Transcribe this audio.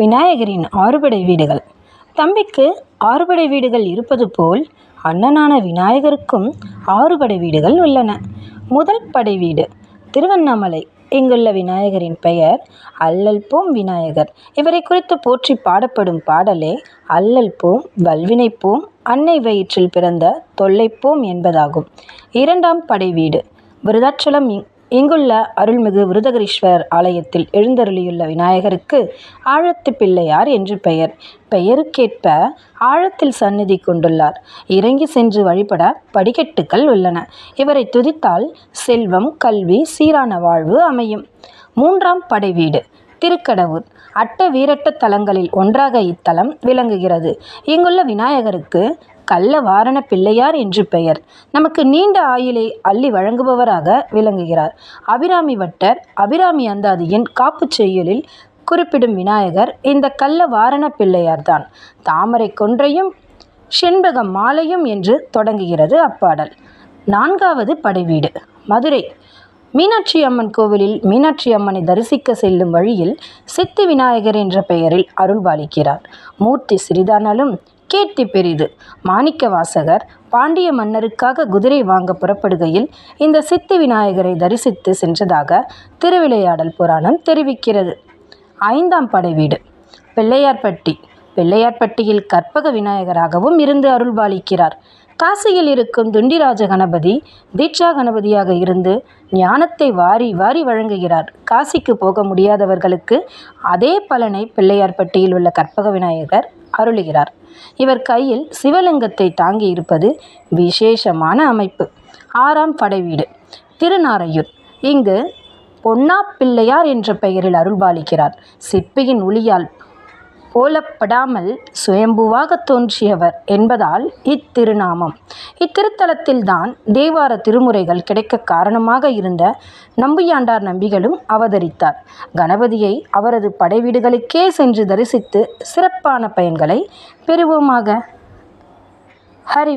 விநாயகரின் ஆறுபடை வீடுகள். தம்பிக்கு ஆறுபடை வீடுகள் இருப்பது போல் அண்ணனான விநாயகருக்கும் ஆறுபடை வீடுகள் உள்ளன. முதல் படை வீடு திருவண்ணாமலை. இங்குள்ள விநாயகரின் பெயர் அல்லல் போம் விநாயகர். இவரை குறித்து போற்றி பாடப்படும் பாடலே அல்லல் போம் வல்வினை போம் அன்னை வயிற்றில் பிறந்த தொல்லைப்போம் என்பதாகும். இரண்டாம் படை வீடு விருதாச்சலம் இங்குள்ள அருள்மிகு விருதகிரீஸ்வரர் ஆலயத்தில் எழுந்தருளியுள்ள விநாயகருக்கு ஆழத்து பிள்ளையார் என்று பெயர். பெயருக்கேற்ப ஆழத்தில் சந்நிதி கொண்டுள்ளார். இறங்கி சென்று வழிபட படிக்கட்டுகள் உள்ளன. இவரை துதித்தால் செல்வம் கல்வி சீரான வாழ்வு அமையும். மூன்றாம் படை வீடு திருக்கடவுர். அட்ட வீரட்ட தலங்களில் ஒன்றாக இத்தலம் விளங்குகிறது. இங்குள்ள விநாயகருக்கு கள்ள வாரண பிள்ளையார் என்று பெயர். நமக்கு நீண்ட ஆயுளை அள்ளி வழங்குபவராக விளங்குகிறார். அபிராமி வட்டர் அபிராமி அந்தாதியின் காப்புச் செய்யுளில் குறிப்பிடும் விநாயகர் இந்த கள்ள வாரண பிள்ளையார்தான். தாமரை கொன்றையும் செண்பக மாலையும் என்று தொடங்குகிறது அப்பாடல். நான்காவது படைவீடு மதுரை. மீனாட்சி அம்மன் கோவிலில் மீனாட்சி அம்மனை தரிசிக்க செல்லும் வழியில் சித்தி விநாயகர் என்ற பெயரில் அருள்பாலிக்கிறார். மூர்த்தி சிறிதானாலும் கீர்த்தி பெரிது. மாணிக்க வாசகர் பாண்டிய மன்னருக்காக குதிரை வாங்க புறப்படுகையில் இந்த சித்தி விநாயகரை தரிசித்து சென்றதாக திருவிளையாடல் புராணம் தெரிவிக்கிறது. ஐந்தாம் படை வீடு. பிள்ளையார்பட்டி. பிள்ளையார்பட்டியில் கற்பக விநாயகராகவும் இருந்து அருள்பாலிக்கிறார். காசியில் இருக்கும் துண்டிராஜ கணபதி தீட்சா கணபதியாக இருந்து ஞானத்தை வாரி வாரி வழங்குகிறார். காசிக்கு போக முடியாதவர்களுக்கு அதே பலனை பிள்ளையார்பட்டியில் உள்ள கற்பக விநாயகர் அருளுகிறார். இவர் கையில் சிவலிங்கத்தை தாங்கி இருப்பது விசேஷமான அமைப்பு. ஆறாம் படைவீடு திருநாரையூர். இங்கு பொன்னா பிள்ளையார் என்ற பெயரில் அருள்பாலிக்கிறார் சிற்பியின் ஒளியால் போலப்படாமல் சுயம்புவாக தோன்றியவர் என்பதால் இத்திருநாமம். இத்திருத்தலத்தில்தான் தேவார திருமுறைகள் கிடைக்க காரணமாக இருந்த நம்பியாண்டார் நம்பிகளும் அவதரித்தார். கணபதியை அவரது படைவீடுகளுக்கே சென்று தரிசித்து சிறப்பான பயன்களை பெறுவோமாக. ஹரி